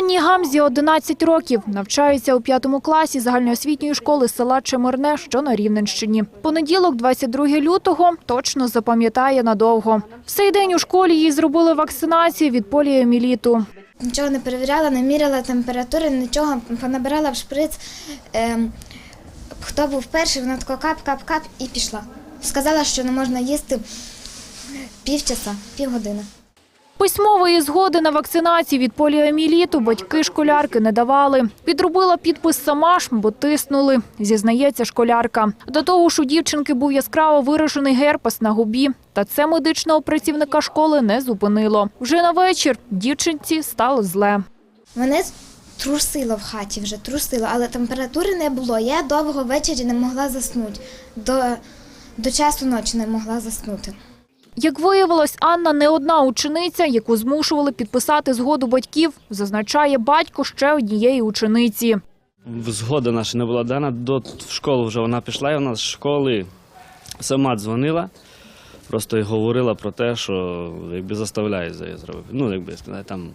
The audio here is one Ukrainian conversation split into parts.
Анні Гамзі 11 років. Навчається у п'ятому класі загальноосвітньої школи села Чемерне, що на Рівненщині. Понеділок, 22 лютого, точно запам'ятає надовго. В цей день у школі їй зробили вакцинацію від поліоміліту. Нічого не перевіряла, не міряла температури, нічого, понабирала в шприц. Ем, хто був перший, вона тако кап-кап-кап і пішла. Сказала, що не можна їсти півчаса, півгодини. Письмової згоди на вакцинацію від поліоміліту батьки школярки не давали. Підробила підпис сама ж, бо тиснули, зізнається школярка. До того ж, у дівчинки був яскраво виражений герпес на губі. Та це медичного працівника школи не зупинило. Вже на вечір дівчинці стало зле. Мене трусило в хаті вже, трусило, але температури не було. Я довго ввечері не могла заснути. До, до часу ночі не могла заснути. Як виявилось, Анна не одна учениця, яку змушували підписати згоду батьків, зазначає батько ще однієї учениці. Згода наша не була дана. До в школу вже вона пішла, і вона з школи сама дзвонила, просто й говорила про те, що якби заставляють за її зробити. Ну, якби там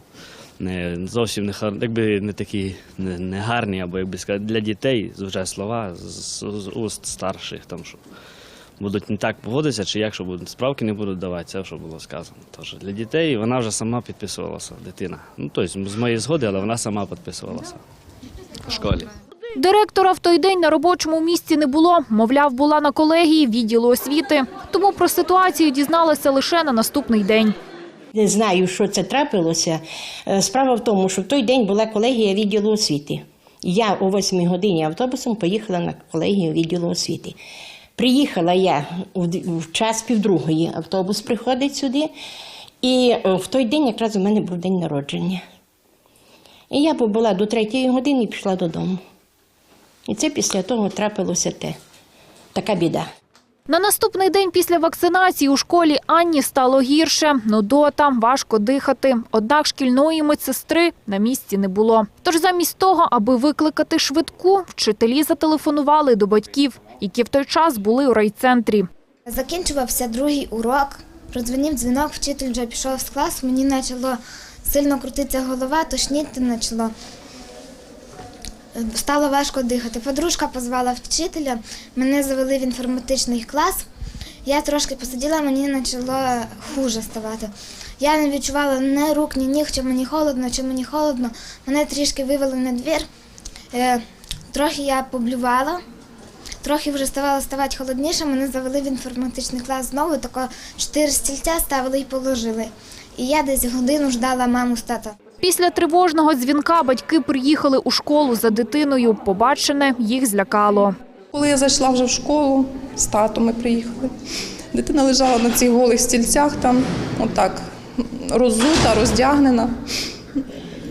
не зовсім не якби не такі не гарні, або якби сказати, для дітей вже слова з, з уст старших, там що будуть не так поводитися, чи як що будуть справки не будуть давати, це що було сказано. Тож для дітей вона вже сама підписувалася, дитина. Ну, тобто з моєї згоди, але вона сама підписувалася в школі. Директора в той день на робочому місці не було. Мовляв, була на колегії відділу освіти. Тому про ситуацію дізналася лише на наступний день. Не знаю, що це трапилося. Е, Справа в тому, що в той день була колегія відділу освіти. Я о 8 годині автобусом поїхала на колегію відділу освіти. Приїхала я в час півдругої, автобус приходить сюди, і е, в той день якраз у мене був день народження. І я побула до третьої години і пішла додому. І це після того трапилося те. Така біда. На наступний день після вакцинації у школі Анні стало гірше. Нудота, важко дихати. Однак шкільної медсестри на місці не було. Тож замість того, аби викликати швидку, вчителі зателефонували до батьків, які в той час були у райцентрі. Закінчувався другий урок, продзвонив дзвінок, вчитель вже пішов з класу, мені почало сильно крутитися голова, тошніти почало. Стало важко дихати. Подружка позвала вчителя, мене завели в інформатичний клас. Я трошки посиділа, мені почало хуже ставати. Я не відчувала ні рук, ні ніг, чи мені холодно, чи мені холодно. Мене трішки вивели на двір. Е, трохи я поблювала. Трохи вже ставало ставати холодніше, мене завели в інформатичний клас знову, тако чотири стільця ставили і положили. І я десь годину ждала маму з тата. Після тривожного дзвінка батьки приїхали у школу за дитиною. Побачене їх злякало. Коли я зайшла вже в школу, з татом ми приїхали. Дитина лежала на цих голих стільцях, там отак розута, роздягнена.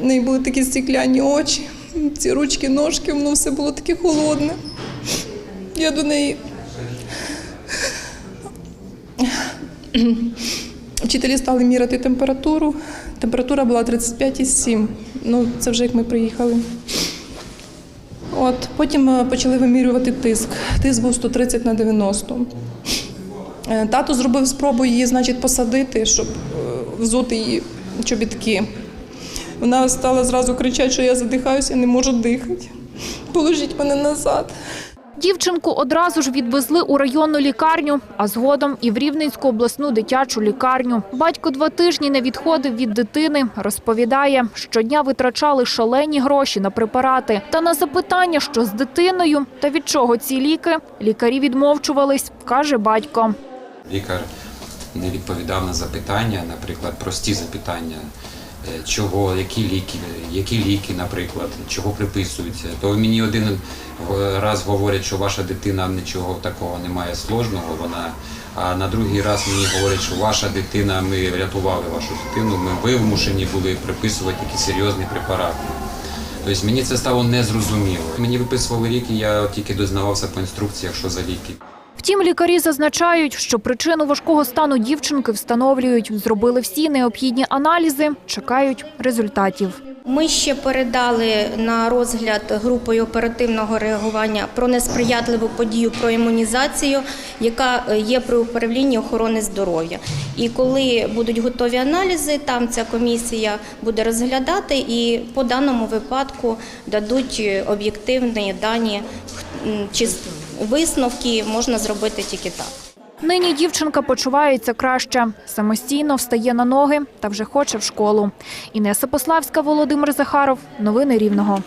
В неї були такі стекляні очі, ці ручки, ножки, воно все було таке холодне. Я до неї. Вчителі стали міряти температуру. Температура була 35,7. Ну, це вже як ми приїхали. От, потім е, почали вимірювати тиск. Тиск був 130 на 90. Е, Тато зробив спробу її, значить, посадити, щоб е, взути її чобітки. Вона стала зразу кричати, що я задихаюся, не можу дихати. Положіть мене назад. Дівчинку одразу ж відвезли у районну лікарню, а згодом і в Рівненську обласну дитячу лікарню. Батько два тижні не відходив від дитини. Розповідає, щодня витрачали шалені гроші на препарати. Та на запитання, що з дитиною та від чого ці ліки, лікарі відмовчувались, каже батько. Лікар не відповідав на запитання, наприклад, прості запитання, чого, які ліки, які ліки, наприклад, чого приписуються. То мені один е, раз говорять, що ваша дитина нічого такого не має сложного, вона, а на другий раз мені говорять, що ваша дитина, ми врятували вашу дитину, ми вимушені були приписувати такі серйозні препарати. Тобто мені це стало незрозуміло. Мені виписували ліки, я тільки дознавався по інструкціях, що за ліки. Втім, лікарі зазначають, що причину важкого стану дівчинки встановлюють. Зробили всі необхідні аналізи, чекають результатів. Ми ще передали на розгляд групою оперативного реагування про несприятливу подію про імунізацію, яка е, є при управлінні охорони здоров'я. І коли будуть готові аналізи, там ця комісія буде розглядати і по даному випадку дадуть е, об'єктивні дані чи висновки можна зробити тільки так. Нині дівчинка почувається краще, самостійно встає на ноги та вже хоче в школу. Інеса Пославська, Володимир Захаров. Новини Рівного.